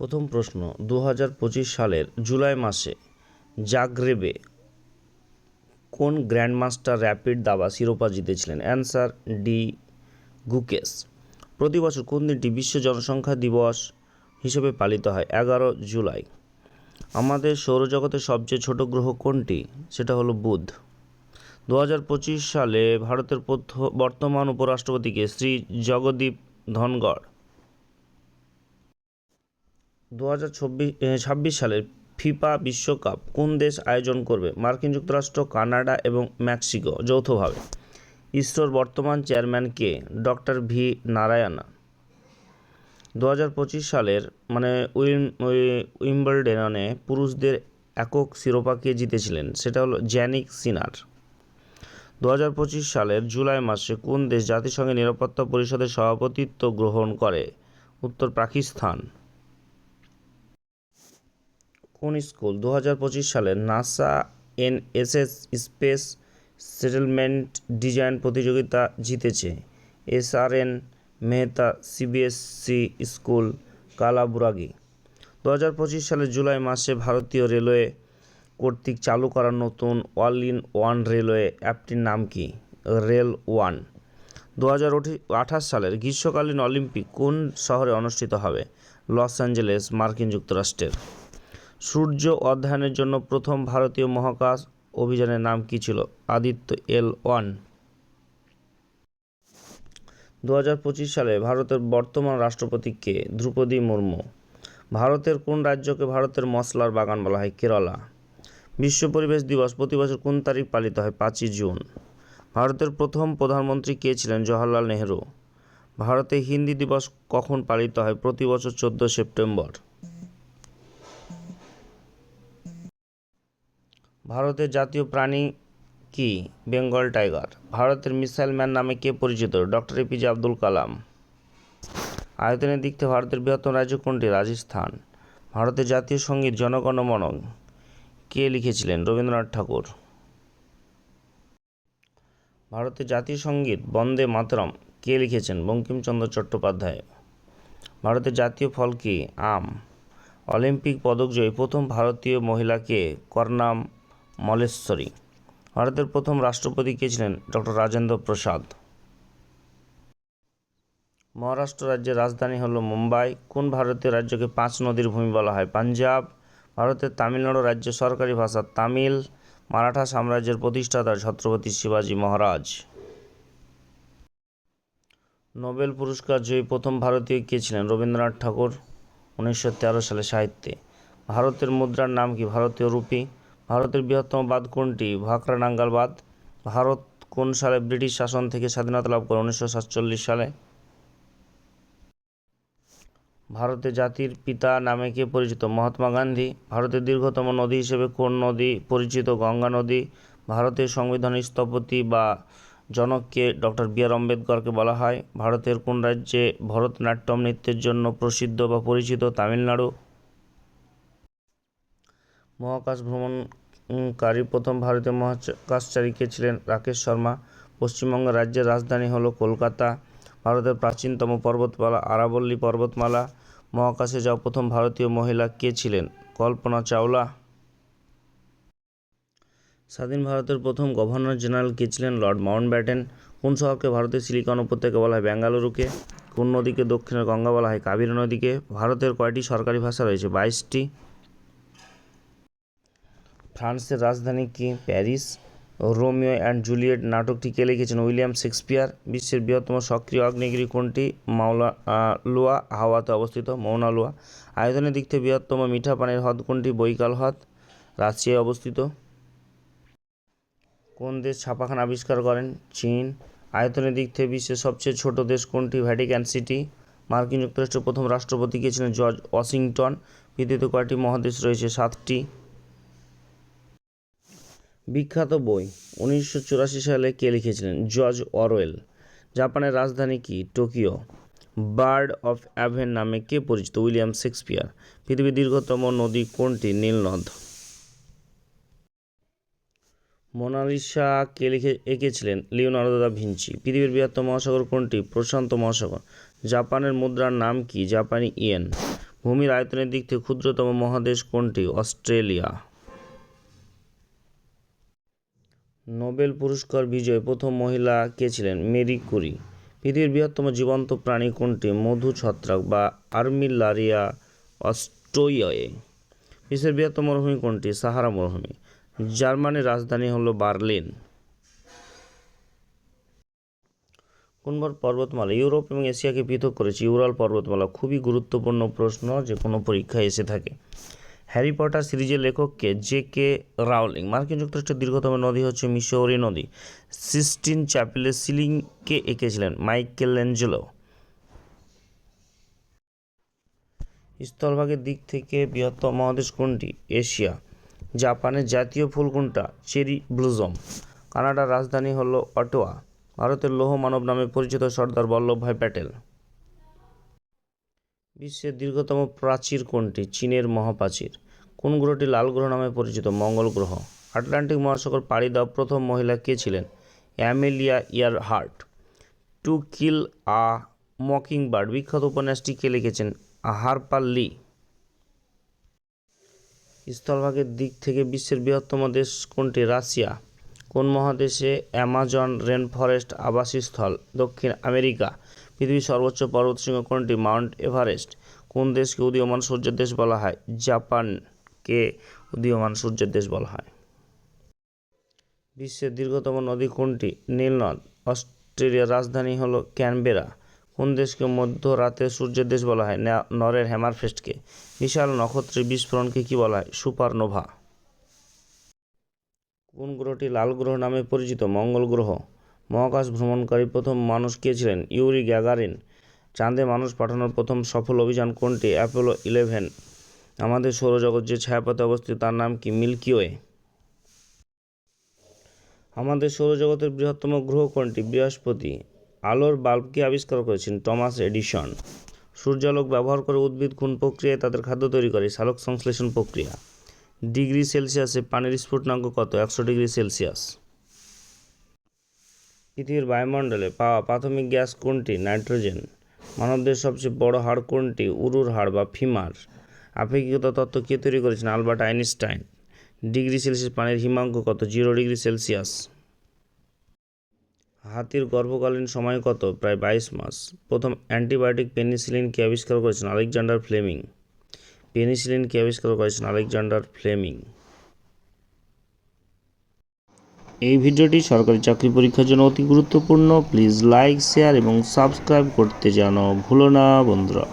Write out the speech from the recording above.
প্রথম প্রশ্ন দু হাজার পঁচিশ সালের জুলাই মাসে জাগরেবে কোন গ্র্যান্ডমাস্টার র্যাপিড দাবা শিরোপা জিতেছিলেন? Answer, D, Gukesh. প্রতি বছর কোন দিনটি বিশ্ব জনসংখ্যা দিবস হিসেবে পালিত হয়? এগারো জুলাই। আমাদের সৌরজগতের সবচেয়ে ছোট গ্রহ কোনটি? সেটা হলো বুধ। দু হাজার পঁচিশ সালে ভারতের বর্তমান উপরাষ্ট্রপতিকে শ্রী জগদীপ ধনগড় দু হাজার ছাব্বিশ সালের ফিফা বিশ্বকাপ কোন দেশ আয়োজন করবে? মার্কিন যুক্তরাষ্ট্র, কানাডা এবং মেক্সিকো যৌথভাবে। ইসরোর বর্তমান চেয়ারম্যান কে? Doctor V. নারায়ণা। দু হাজার পঁচিশ সালের মানে উইম উই- উইম্বলডনে পুরুষদের একক শিরোপা কে জিতেছিলেন। সেটা হলো জ্যানিক সিনার। দু হাজার পঁচিশ সালের জুলাই মাসে কোন দেশ জাতিসংঘের নিরাপত্তা পরিষদের সভাপতিত্ব গ্রহণ করে? উত্তর পাকিস্তান। কোন স্কুল? দু হাজার পঁচিশ সালে NASA NSS space settlement design প্রতিযোগিতা জিতেছে। S R N Mehta CBSE school কালাবুরাগি। দু হাজার পঁচিশ সালের জুলাই মাসে ভারতীয় রেলওয়ে কর্তৃক চালু করা নতুন অল ইন ওয়ান রেলওয়ে অ্যাপটির নাম কি? Rail one. দু হাজার আঠাশ সালের গ্রীষ্মকালীন অলিম্পিক কোন শহরে অনুষ্ঠিত হবে? লস অ্যাঞ্জেলেস, মার্কিন যুক্তরাষ্ট্রের। সূর্য অধ্যয়নের জন্য প্রথম ভারতীয় মহাকাশ অভিযানের নাম কী ছিল? Aditya L one. দু হাজার পঁচিশ সালে ভারতের বর্তমান রাষ্ট্রপতি কে? দ্রৌপদী মুর্মু। ভারতের কোন রাজ্যকে ভারতের মশলার বাগান বলা হয়? কেরালা। বিশ্ব পরিবেশ দিবস প্রতি বছর কোন তারিখ পালিত হয়? পাঁচই জুন। ভারতের প্রথম প্রধানমন্ত্রী কে ছিলেন? জওহরলাল নেহরু। ভারতে হিন্দি দিবস কখন পালিত হয়? প্রতি বছর চোদ্দ সেপ্টেম্বর। ভারতের জাতীয় প্রাণী কি? Bengal tiger. ভারতের মিসাইল ম্যান নামে কে পরিচিত? Doctor A P J Abdul Kalam. আয়তনের দিক থেকে ভারতের বৃহত্তম রাজ্য কোনটি? রাজস্থান। ভারতের জাতীয় সংগীত জনগণমন কে লিখেছিলেন? রবীন্দ্রনাথ ঠাকুর। ভারতের জাতীয় সংগীত বন্দে মাতরম। কে লিখেছেন? বঙ্কিমচন্দ্র চট্টোপাধ্যায়। ভারতের জাতীয় ফল কি? আম। অলিম্পিক পদকজয়ী প্রথম ভারতীয় মহিলাকে করনাম মলেশ্বরী। ভারতের প্রথম রাষ্ট্রপতি কে ছিলেন ডক্টর রাজেন্দ্র প্রসাদ। মহারাষ্ট্র রাজ্যের রাজধানী হলো মুম্বাই। কোন ভারতীয় রাজ্যকে পাঁচ নদীর ভূমি বলা হয়? পাঞ্জাব। ভারতের তামিলনাড়ু রাজ্যের সরকারি ভাষা তামিল। মারাঠা সাম্রাজ্যের প্রতিষ্ঠাতা ছত্রপতি শিবাজী মহারাজ। নোবেল পুরস্কার জয়ী প্রথম ভারতীয় কে ছিলেন রবীন্দ্রনাথ ঠাকুর? উনিশশো তেরো সালে সাহিত্যে। ভারতের মুদ্রার নাম কি ভারতীয় রুপি? ভারতের বৃহত্তম বাঁধ কোনটি? ভাকরা নাঙ্গাল বাঁধ। ভারত কোন সালে ব্রিটিশ শাসন থেকে স্বাধীনতা লাভ করে? উনিশশো সাতচল্লিশ সালে। ভারতের জাতির পিতা নামে কে পরিচিত? মহাত্মা গান্ধী। ভারতের দীর্ঘতম নদী হিসেবে কোন নদী পরিচিত? গঙ্গা নদী। ভারতের সংবিধানের স্থপতি বা জনককে ডক্টর বি আর আম্বেদকরকে বলা হয়। ভারতের কোন রাজ্যে ভরতনাট্যম নৃত্যের জন্য প্রসিদ্ধ বা পরিচিত? তামিলনাড়ু। মহাকাশ ভ্রমণকারী প্রথম ভারতীয় মহাকাশচারী কে ছিলেন রাকেশ শর্মা। পশ্চিমবঙ্গ রাজ্যের রাজধানী হলো কলকাতা, ভারতের প্রাচীনতম পর্বতমালা আরাবল্লী পর্বতমালা। মহাকাশে যাওয়া প্রথম ভারতীয় মহিলা কে ছিলেন? কল্পনা চাওলা। স্বাধীন ভারতের প্রথম গভর্নর জেনারেল কে ছিলেন? Lord Mountbatten. কোন শহরকে ভারতের সিলিকন উপত্যকা বলা হয়? বেঙ্গালুরুকে কোন নদীকে দক্ষিণের গঙ্গা বলা হয়? কাবেরী নদীকে। ভারতের কয়টি সরকারি ভাষা রয়েছে? বাইশটি। ফ্রান্সের রাজধানী কি প্যারিস, রোমিও অ্যান্ড জুলিয়েট নাটকটি কে লিখেছেন উইলিয়াম শেক্সপিয়ার। বিশ্বের বৃহত্তম সক্রিয় আগ্নেয়গিরি কোনটি? মাওলা লোয়া, হাওয়াতে অবস্থিত মৌনা লোয়া। আয়তনের দিক থেকে বৃহত্তম মিঠা পানির হ্রদ কোনটি? বৈকাল হ্রদ রাশিয়ায় অবস্থিত। কোন দেশ ছাপাখানা আবিষ্কার করেন? চীন। আয়তনের দিক থেকে বিশ্বের সবচেয়ে ছোট দেশ কোনটি? Vatican city. মার্কিন যুক্তরাষ্ট্রের প্রথম রাষ্ট্রপতি কে ছিলেন জর্জ ওয়াশিংটন। পৃথিবীতে কয়টি মহাদেশ রয়েছে? সাতটি। বিখ্যাত বই উনিশশো চুরাশি সালে কে লিখেছিলেন? George Orwell. জাপানের রাজধানী কি? টোকিও। বার্ড অফ অ্যাভেন নামে কে পরিচিত? William Shakespeare. পৃথিবীর দীর্ঘতম নদী কোনটি? নীলনদ। মোনালিসা কে লিখে এঁকেছিলেন লিওনার্দো দা ভিঞ্চি। পৃথিবীর বৃহত্তম মহাসাগর কোনটি? প্রশান্ত মহাসাগর। জাপানের মুদ্রার নাম কি? জাপানি ইয়েন। ভূমির আয়তনের দিক থেকে ক্ষুদ্রতম মহাদেশ কোনটি? অস্ট্রেলিয়া। নোবেল পুরস্কার বিজয়ী প্রথম মহিলা কে ছিলেন? Marie Curie. পৃথিবীর বৃহত্তম জীবন্ত প্রাণী কোনটি? মধু ছত্রাক বা আর্মিলারিয়া অস্ট্রোয়ে বিশ্বের বৃহত্তম মরুভূমি কোনটি? সাহারা মরুভূমি। জার্মানির রাজধানী হলো বার্লিন। কোনবার পর্বতমালা? ইউরোপ এবং এশিয়াকে পৃথক করেছে ইউরাল পর্বতমালা। খুবই গুরুত্বপূর্ণ প্রশ্ন যে কোনো পরীক্ষায় এসে থাকে। হ্যারি পটার সিরিজের লেখককে জে কে রাউলিং। মার্কিন যুক্তরাষ্ট্রের দীর্ঘতম নদী হচ্ছে মিশৌরি নদী। সিস্টিন চ্যাপেলের সিলিংকে এঁকেছিলেন? মাইকেল অ্যাঞ্জেলো স্থলভাগের দিক থেকে বৃহত্তম মহাদেশ কোনটি? এশিয়া। জাপানের জাতীয় ফুল কোনটা? Cherry blossom. কানাডার রাজধানী হলো অটোয়া। ভারতের লৌহ মানব নামে পরিচিত সর্দার বল্লভভাই প্যাটেল। বিশ্বের দীর্ঘতম প্রাচীর কোনটি? চীনের মহাপ্রাচীর। কোন গ্রহটি লাল গ্রহ নামে পরিচিত? মঙ্গল গ্রহ। আটলান্টিক মহাসাগর পাড়ি দেওয়া প্রথম মহিলা কে ছিলেন? Amelia Earhart. To kill a mockingbird বিখ্যাত উপন্যাসটি কে লিখেছেন? হারপার লি। স্থলভাগের দিক থেকে বিশ্বের বৃহত্তম দেশ কোনটি? রাশিয়া। কোন মহাদেশে অ্যামাজন রেন ফরেস্ট আবাসস্থল? দক্ষিণ আমেরিকা। পৃথিবীর সর্বোচ্চ পর্বতশৃঙ্গ কোনটি? Mount Everest. কোন দেশকে উদীয়মান সূর্যের দেশ বলা হয়? জাপানকে উদীয়মান সূর্যের দেশ বলা হয়। বিশ্বের দীর্ঘতম নদী কোনটি? নীলনদ অস্ট্রেলিয়ার রাজধানী হলো ক্যানবেরা। কোন দেশকে মধ্যরাতে সূর্যের দেশ বলা হয়? নরের হ্যামারফেস্টকে। বিশাল নক্ষত্রের বিস্ফোরণকে কি বলা হয়? সুপারনোভা। কোন গ্রহটি লাল গ্রহ নামে পরিচিত? মঙ্গল গ্রহ। মহাকাশ ভ্রমণকারী প্রথম মানুষ কে ছিলেন? Yuri Gagarin. চাঁদে মানুষ পাঠানোর প্রথম সফল অভিযান কোনটি? Apollo eleven. আমাদের সৌরজগৎ যে ছায়াপথে অবস্থিত, তার নাম কি? মিল্কিওয়ে। আমাদের সৌরজগতের বৃহত্তম গ্রহ কোনটি? বৃহস্পতি। আলোর বাল্বকে আবিষ্কার করেছেন? Thomas Edison. সূর্যালোক ব্যবহার করে উদ্ভিদ কোন প্রক্রিয়ায় তাদের খাদ্য তৈরি করে। সালোক সংশ্লেষণ প্রক্রিয়া। ডিগ্রি সেলসিয়াসে পানির স্ফুটনাঙ্ক কত? একশো ডিগ্রি সেলসিয়াস। পৃথিবীর বায়ুমণ্ডলে পাওয়া প্রাথমিক গ্যাস কোনটি? নাইট্রোজেন। মানবদের সবচেয়ে বড় হাড় কোনটি? উরুর হাড় বা ফিমার। আপেক্ষিকতা তত্ত্ব কে তৈরি করেছেন? Albert Einstein. ডিগ্রি সেলসিয়াস পানির হিমাঙ্ক কত? Zero degree Celsius. হাতির গর্ভকালীন সময় কত? প্রায় বাইশ মাস। প্রথম অ্যান্টিবায়োটিক পেনিসিলিনকে আবিষ্কার করেছেন? Alexander Fleming. পেনিসিলিনকে আবিষ্কার করেছেন? Alexander Fleming. এই ভিডিওটি সরকারি চাকরি পরীক্ষার জন্য অতি গুরুত্বপূর্ণ। প্লিজ লাইক শেয়ার এবং সাবস্ক্রাইব করতে যেন ভুলো না, বন্ধুরা।